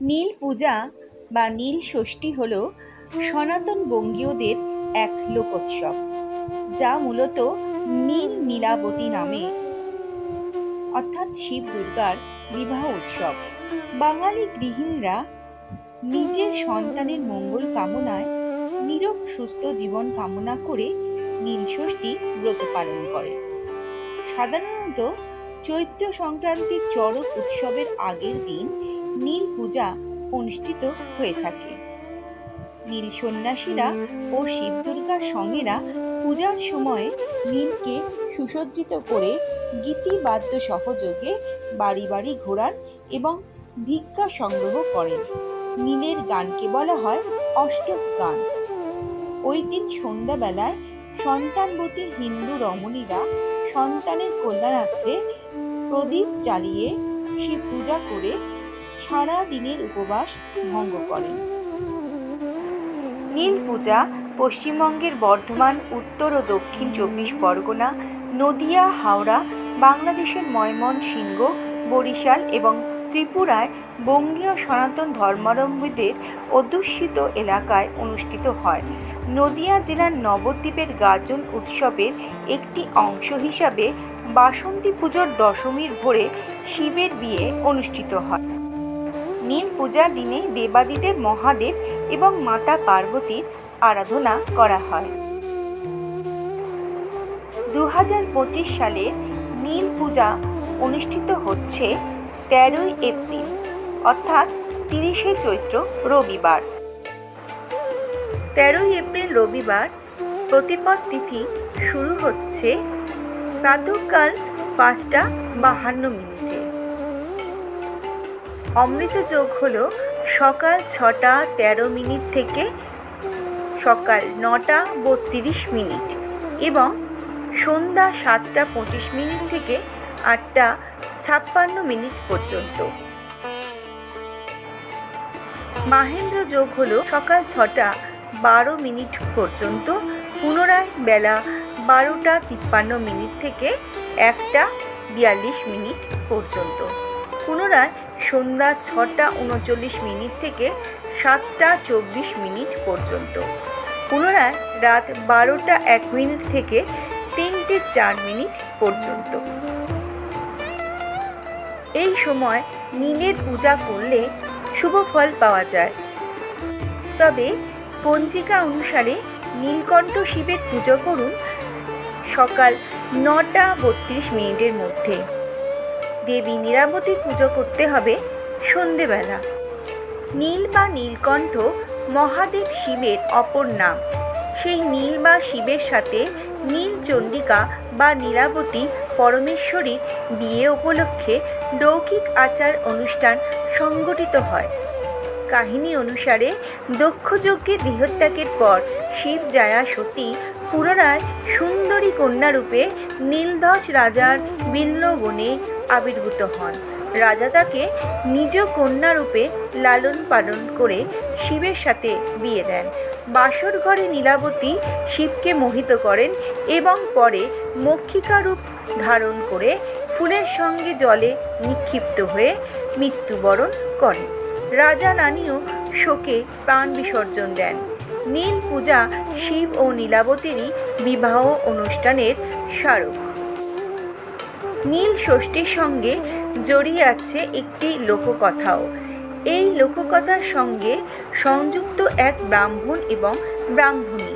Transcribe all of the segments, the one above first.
নীল পূজা বা নীল ষষ্ঠী হল সনাতন বঙ্গীয়দের এক লোকোৎসব, যা মূলত নীল নীলাবতী নামে। অর্থাৎ শিব দুর্গার বিবাহ উৎসব। বাঙালি গৃহিণীরা নিজের সন্তানের মঙ্গল কামনায় নিরোগ সুস্থ জীবন কামনা করে নীল ষষ্ঠী ব্রত পালন করে। সাধারণত চৈত্র সংক্রান্তির চড়ক উৎসবের আগের দিন নীল পূজা অনুষ্ঠিত হয়ে থাকে। নীল সন্ন্যাসীরা ও শিব দুর্গার সঙ্গেরা পূজার সময় নীলকে সুসজ্জিত করে গীতি বাদ্য সহযোগে বাড়ি বাড়ি ঘোরান এবং ভিক্ষা সংগ্রহ করেন। নীলের গানকে বলা হয় অষ্টক গান। ওই দিন সন্ধ্যাবেলায় সন্তানবতী হিন্দু রমণীরা সন্তানের কল্যাণার্থে প্রদীপ জ্বালিয়ে শিব পূজা করে সারা দিনের উপবাস ভঙ্গ করেন। নীল পূজা পশ্চিমবঙ্গের বর্ধমান, উত্তর ও দক্ষিণ চব্বিশ পরগনা, নদিয়া, হাওড়া, বাংলাদেশের ময়মনসিংহ, বরিশাল এবং ত্রিপুরায় বঙ্গীয় সনাতন ধর্মাবলম্বীদের অধ্যুষিত এলাকায় অনুষ্ঠিত হয়। নদিয়া জেলার নবদ্বীপের গাজন উৎসবের একটি অংশ হিসাবে বাসন্তী পুজোর দশমীর ভোরে শিবের বিয়ে অনুষ্ঠিত হয়। নীল পূজার দিনে দেবাদিদেব মহাদেব এবং মাতা পার্বতীর আরাধনা করা হয়। দু হাজার পঁচিশ সালের নীল পূজা অনুষ্ঠিত হচ্ছে তেরোই এপ্রিল, অর্থাৎ তিরিশে চৈত্র রবিবার। তেরোই এপ্রিল রবিবার প্রতিপদ তিথি শুরু হচ্ছে প্রাতঃকাল পাঁচটা বাহান্ন মিনিটে। অমৃত যোগ হল সকাল ছটা তেরো মিনিট থেকে সকাল নটা বত্রিশ মিনিট এবং সন্ধ্যা সাতটা পঁচিশ মিনিট থেকে আটটা ছাপ্পান্ন মিনিট পর্যন্ত। মাহেন্দ্র যোগ হল সকাল ছটা বারো মিনিট পর্যন্ত, পুনরায় বেলা বারোটা তিপ্পান্ন মিনিট থেকে একটা বিয়াল্লিশ মিনিট পর্যন্ত। পুনরায় সন্ধ্যা ছটা উনচল্লিশ মিনিট থেকে সাতটা চব্বিশ মিনিট পর্যন্ত। পুনরায় রাত বারোটা এক মিনিট থেকে তিনটে চার মিনিট পর্যন্ত। এই সময় নীলের পূজা করলে শুভ ফল পাওয়া যায়। তবে পঞ্জিকা অনুসারে নীলকণ্ঠ শিবের পুজো করুন সকাল নটা বত্রিশ মিনিটের মধ্যে। দেবী নীলাবতীর পুজো করতে হবে সন্ধেবেলা। নীল বা নীলকণ্ঠ মহাদেব শিবের অপর নাম। সেই নীল বা শিবের সাথে নীল চণ্ডিকা বা নীলাবতী পরমেশ্বরীর বিয়ে উপলক্ষে লৌকিক আচার অনুষ্ঠান সংগঠিত হয়। কাহিনী অনুসারে দক্ষযজ্ঞে দেহত্যাগের পর শিব জায়া সতী পুনরায় সুন্দরী কন্যারূপে নীলধ্বজ রাজার বিল্লবনে আবির্ভূত হন। রাজা তাকে নিজ কন্যারূপে লালন পালন করে শিবের সাথে বিয়ে দেন। বাসর ঘরে নীলাবতী শিবকে মোহিত করেন এবং পরে মক্ষিকা রূপ ধারণ করে ফুলের সঙ্গে জলে নিক্ষিপ্ত হয়ে মৃত্যুবরণ করেন। রাজা রানীও শোকে প্রাণ বিসর্জন দেন। নীল পূজা শিব ও নীলাবতীরই বিবাহ অনুষ্ঠানের স্মারক। নীল ষষ্ঠীর সঙ্গে জড়িয়ে আছে একটি লোককথাও। এই লোককথার সঙ্গে সংযুক্ত এক ব্রাহ্মণ এবং ব্রাহ্মণী।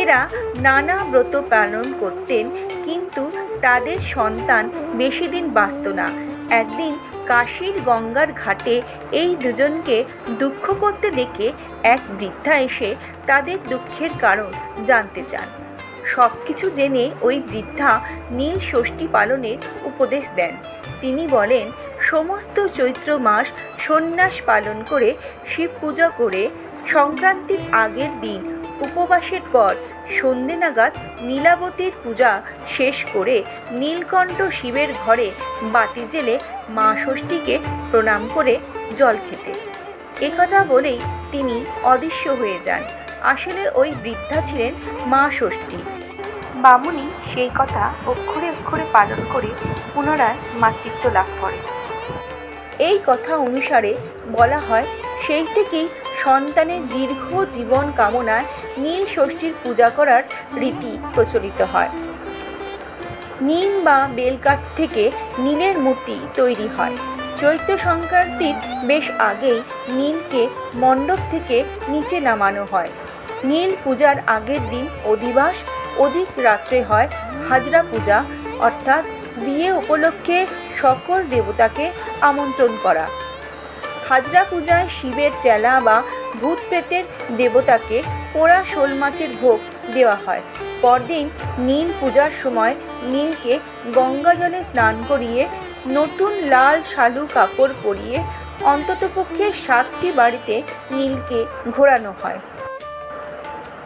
এরা নানা ব্রত পালন করতেন, কিন্তু তাদের সন্তান বেশি দিন বাঁচত না। একদিন কাশীর গঙ্গার ঘাটে এই দুজনকে দুঃখ করতে দেখে এক বৃদ্ধা এসে তাদের দুঃখের কারণ জানতে চান। সব কিছু জেনে ওই বৃদ্ধা নীল ষষ্ঠী পালনের উপদেশ দেন। তিনি বলেন, সমস্ত চৈত্র মাস সন্ন্যাস পালন করে শিব পূজা করে সংক্রান্তির আগের দিন উপবাসের পর সন্ধে নাগাদ নীলাবতীর পূজা শেষ করে নীলকণ্ঠ শিবের ঘরে বাতি জেলে মা ষষ্ঠীকে প্রণাম করে জল খেতে। একথা বলেই তিনি অদৃশ্য হয়ে যান। আসলে ওই বৃদ্ধা ছিলেন মা ষষ্ঠী। বামুনি সেই কথা অক্ষরে অক্ষরে পালন করে পুনরায় মাতৃত্ব লাভ করে। এই কথা অনুসারে বলা হয়, সেই থেকেই সন্তানের দীর্ঘ জীবন কামনায় নীল ষষ্ঠীর পূজা করার রীতি প্রচলিত হয়। নিম বা বেলকাঠ থেকে নীলের মূর্তি তৈরি হয়। চৈত্র সংক্রান্তির বেশ আগেই নীলকে মণ্ডপ থেকে নিচে নামানো হয়। নীল পূজার আগের দিন অধিবাস অধিক রাত্রে হয় হাজরা পূজা, অর্থাৎ বিয়ে উপলক্ষে সকল দেবতাকে আমন্ত্রণ করা। হাজরা পূজায় শিবের চেলা বা ভূত প্রেতের দেবতাকে পোড়া শোল মাছের ভোগ দেওয়া হয়। পরদিন নীল পূজার সময় নীলকে গঙ্গা জলে স্নান করিয়ে নতুন লাল শালু কাপড় পরিয়ে অন্ততপক্ষে সাতটি বাড়িতে নীলকে ঘোরানো হয়।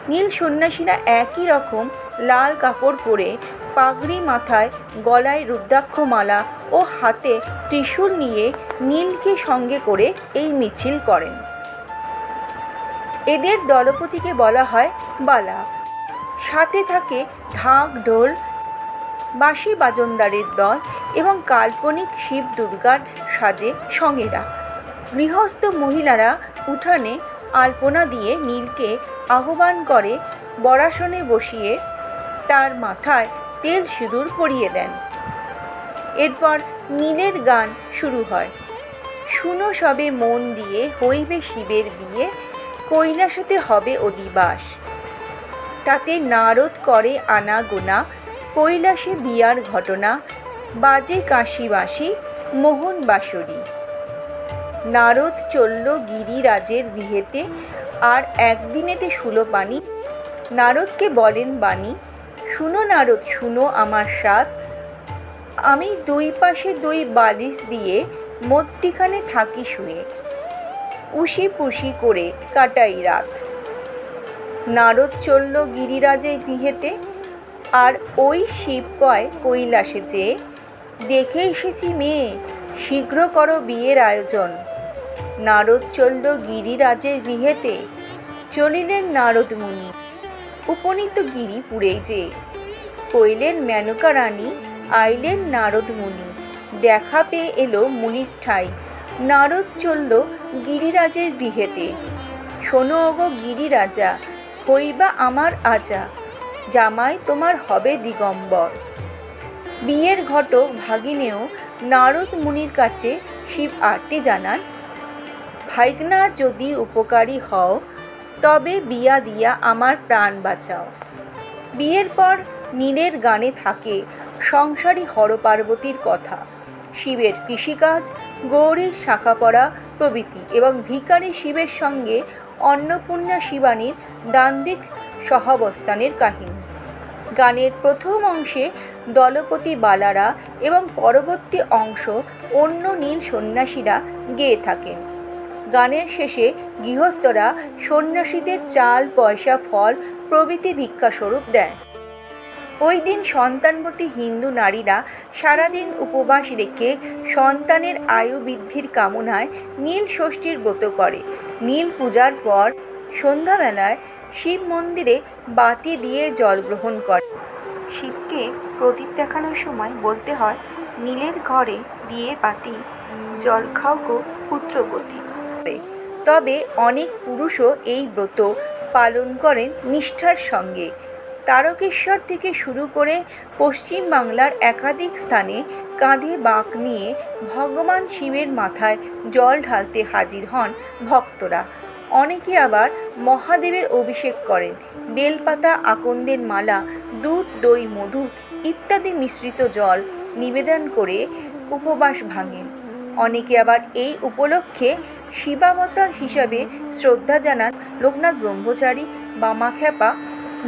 নীল সন্ন্যাসীরা একই রকম লাল কাপড় পরে পাগড়ি মাথায় গলায় রুদ্রাক্ষ মালা ও হাতে ত্রিশূল নিয়ে নীলকে সঙ্গে করে এই মিছিল করেন। এদের দলপতিকে বলা হয় বালা। সাথে থাকে ঢাক ঢোল, বাঁশি বাজনদারের দল এবং কাল্পনিক শিব দুর্গার সাজে সঙ্গেরা। গৃহস্থ মহিলারা উঠানে আলপনা দিয়ে নীলকে আহ্বান করে বরাসনে বসিয়ে তার মাথায় তেল সিঁদুর পরিয়ে দেন। এরপর নীলের গান শুরু হয়। শুনো সবে মন দিয়ে, হইবে শিবের বিয়ে, কৈলাসতে হবে অধিবাস। তাতে নারদ করে আনা গোনা কৈলাসে বিয়ার ঘটনা, বাজে কাশিবাসী মোহন বাঁশরি নারদ চলল গিরিরাজের গৃহেতে আর একদিনেতে শুলো পানি নারদকে বলেন বাণী, শুনো নারদ, শুনো আমার সাথ। আমি দুই পাশে দুই বালিশ দিয়ে মধ্যিখানে থাকি শুয়ে। উশি পুশি করে কাটাই রাত। নারদ চলল গিরিরাজের গৃহেতে, আর ওই শিব কয় কৈলাসে যে, দেখে এসেছি মেয়ে, শীঘ্র করো বিয়ের আয়োজন। নারদ চলল গিরিরাজের গৃহেতে চলিলেন নারদ মুনি উপনীত গিরি পুড়ে যে কইলেন মেনকা রানী, আইলেন নারদ মুনি দেখা পেয়ে এলো মুনির ঠাই। নারদ চলল গিরিরাজের গৃহেতে। শোনো ওগো গিরিরাজা, হইবা আমার আজা, জামাই তোমার হবে দিগম্বর। বিয়ের ঘটক ভাগিনেও নারদ মুনির কাছে শিব আরতি জানান ভাইগনা যদি উপকারী হও তবে বিয়া দিয়া আমার প্রাণ বাঁচাও। বিয়ের পর নীলের গানে থাকে সংসারী হরপার্বতীর কথা। শিবের কৃষিকাজ, গৌরীর শাখা পড়া প্রভৃতি এবং ভিকারী শিবের সঙ্গে অন্নপূর্ণা শিবানীর দান্দিক সহাবস্থানের কাহিনী। গানের প্রথম অংশে দলপতি বালারা এবং পরবর্তী অংশ অন্য নীল সন্ন্যাসীরা গেয়ে থাকেন। গানের শেষে গৃহস্থরা সন্ন্যাসীদের চাল, পয়সা, ফল, প্রভৃতি ভিক্ষাস্বরূপ দেয় ওই দিন সন্তানবতী হিন্দু নারীরা সারাদিন উপবাস রেখে সন্তানের আয়ু বৃদ্ধির কামনায় নীল ষষ্ঠীর ব্রত করে। নীল পূজার পর সন্ধ্যাবেলায় শিব মন্দিরে বাতি দিয়ে জল গ্রহণ করে। শিবকে প্রদীপ দেখানোর সময় বলতে হয়, নীলের ঘরে দিয়ে বাতি, জল খাও গো পুত্রবতী। তবে অনেক পুরুষও এই ব্রত পালন করেন নিষ্ঠার সঙ্গে। তারকেশ্বর থেকে শুরু করে পশ্চিম বাংলার একাধিক স্থানে কাঁধে বাঁক নিয়ে ভগবান শিবের মাথায় জল ঢালতে হাজির হন ভক্তরা। অনেকে আবার মহাদেবের অভিষেক করেন। বেলপাতা, আকন্দের মালা, দুধ, দই, মধু ইত্যাদি মিশ্রিত জল নিবেদন করে উপবাস ভাঙেন। অনেকে আবার এই উপলক্ষে শিবাবতার হিসাবে শ্রদ্ধা জানান লোকনাথ ব্রহ্মচারী, বামাখ্যাপা,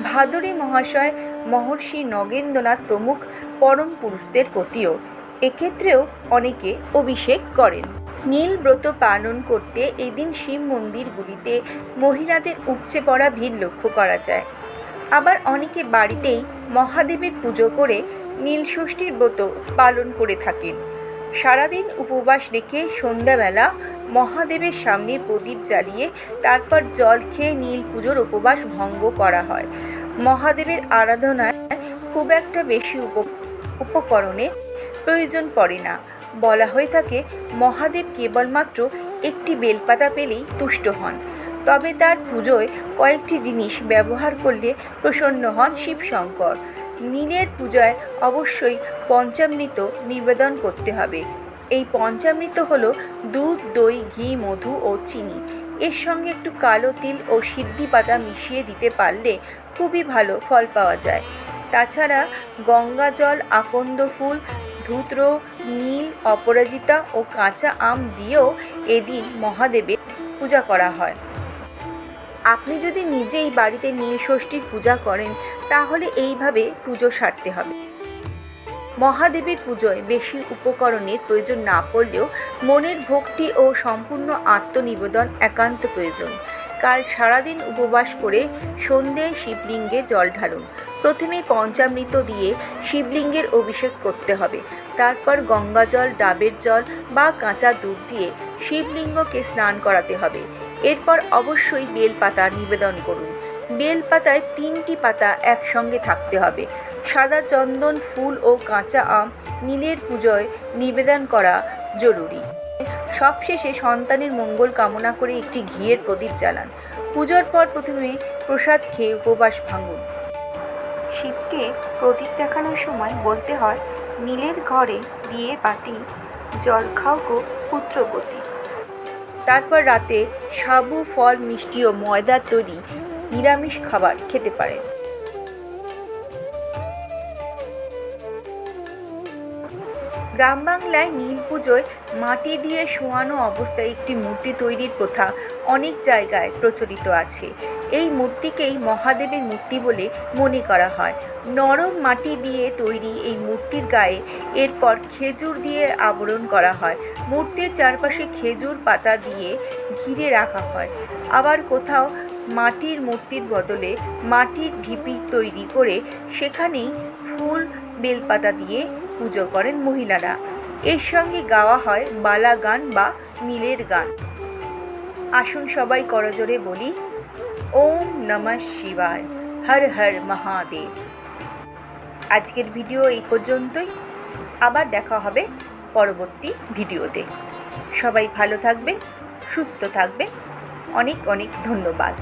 ভাদুরী মহাশয়, মহর্ষি নগেন্দ্রনাথ প্রমুখ পরম পুরুষদের প্রতিও। এক্ষেত্রেও অনেকে অভিষেক করেন। নীল ব্রত পালন করতে এদিন শিব মন্দিরগুলিতে মহিলাদের উপচে পড়া ভিড় লক্ষ্য করা যায়। আবার অনেকে বাড়িতেই মহাদেবের পুজো করে নীল ষষ্ঠীর ব্রত পালন করে থাকেন। সারাদিন উপবাস রেখে সন্ধ্যাবেলা মহাদেবের সামনে প্রদীপ জ্বালিয়ে তারপর জল খেয়ে নীল পুজোর উপবাস ভঙ্গ করা হয়। মহাদেবের আরাধনায় খুব একটা বেশি উপ প্রয়োজন পড়ে না। বলা হয়ে থাকে, মহাদেব কেবলমাত্র একটি বেলপাতা পেলেই তুষ্ট হন। তবে তার পুজোয় কয়েকটি জিনিস ব্যবহার করলে প্রসন্ন হন শিবশঙ্কর। নীলের পূজায় অবশ্যই পঞ্চামৃত নিবেদন করতে হবে। এই পঞ্চামৃত হলো দুধ, দই, ঘি, মধু ও চিনি। এর সঙ্গে একটু কালো তিল ও সিদ্ধি পাতা মিশিয়ে দিতে পারলে খুবই ভালো ফল পাওয়া যায়। তাছাড়া গঙ্গা জল, আকন্দ ফুল, ধূত্র, নীল, অপরাজিতা ও কাঁচা আম দিয়েও এদিন মহাদেবের পূজা করা হয়। আপনি যদি নিজেই বাড়িতে নিয়ে ষষ্ঠীর পূজা করেন, তাহলে এইভাবে পুজো সারতে হবে। মহাদেবের পুজোয় বেশি উপকরণের প্রয়োজন না পড়লেও মনের ভক্তি ও সম্পূর্ণ আত্মনিবেদন একান্ত প্রয়োজন। কাল সারাদিন উপবাস করে সন্ধ্যায় শিবলিঙ্গে জল ঢালুন। প্রথমে পঞ্চামৃত দিয়ে শিবলিঙ্গের অভিষেক করতে হবে। তারপর গঙ্গা জল ডাবের জল বা কাঁচা দুধ দিয়ে শিবলিঙ্গকে স্নান করাতে হবে। এরপর অবশ্যই বেলপাতা নিবেদন করুন। বেলপাতায় তিনটি পাতা একসঙ্গে থাকতে হবে। সাদা চন্দন, ফুল ও কাঁচা আম নীলের পুজোয় নিবেদন করা জরুরি। সবশেষে সন্তানের মঙ্গল কামনা করে একটি ঘিয়ের প্রদীপ জ্বালান। পুজোর পর প্রথমে প্রসাদ খেয়ে উপবাস ভাঙুন। শিবকে প্রদীপ দেখানোর সময় বলতে হয়, নীলের ঘরে দিয়ে বাতি, জল খাও গো পুত্রবতী। তারপর রাতে সাবু, ফল, মিষ্টি ও ময়দার তৈরি নিরামিষ খাবার খেতে পারেন। গ্রাম বাংলায় নীল পুজোয় মাটি দিয়ে শোয়ানো অবস্থায় একটি মূর্তি তৈরির প্রথা অনেক জায়গায় প্রচলিত আছে। এই মূর্তিকেই মহাদেবের মূর্তি বলে মনে করা হয়। নরম মাটি দিয়ে তৈরি এই মূর্তির গায়ে এরপর খেজুর দিয়ে আবরণ করা হয়। মূর্তির চারপাশে খেজুর পাতা দিয়ে ঘিরে রাখা হয়। আবার কোথাও মাটির মূর্তির বদলে মাটির ঢিপি তৈরি করে সেখানেই ফুল, বেলপাতা দিয়ে পুজো করেন মহিলারা। এর সঙ্গে গাওয়া হয় বালা গান বা নীলের গান। আসুন সবাই করজোরে বলি, ওম নমঃ শিবায়, হর হর মহাদেব। আজকের ভিডিও এই পর্যন্তই। আবার দেখা হবে পরবর্তী ভিডিওতে। সবাই ভালো থাকবে সুস্থ থাকবে অনেক অনেক ধন্যবাদ।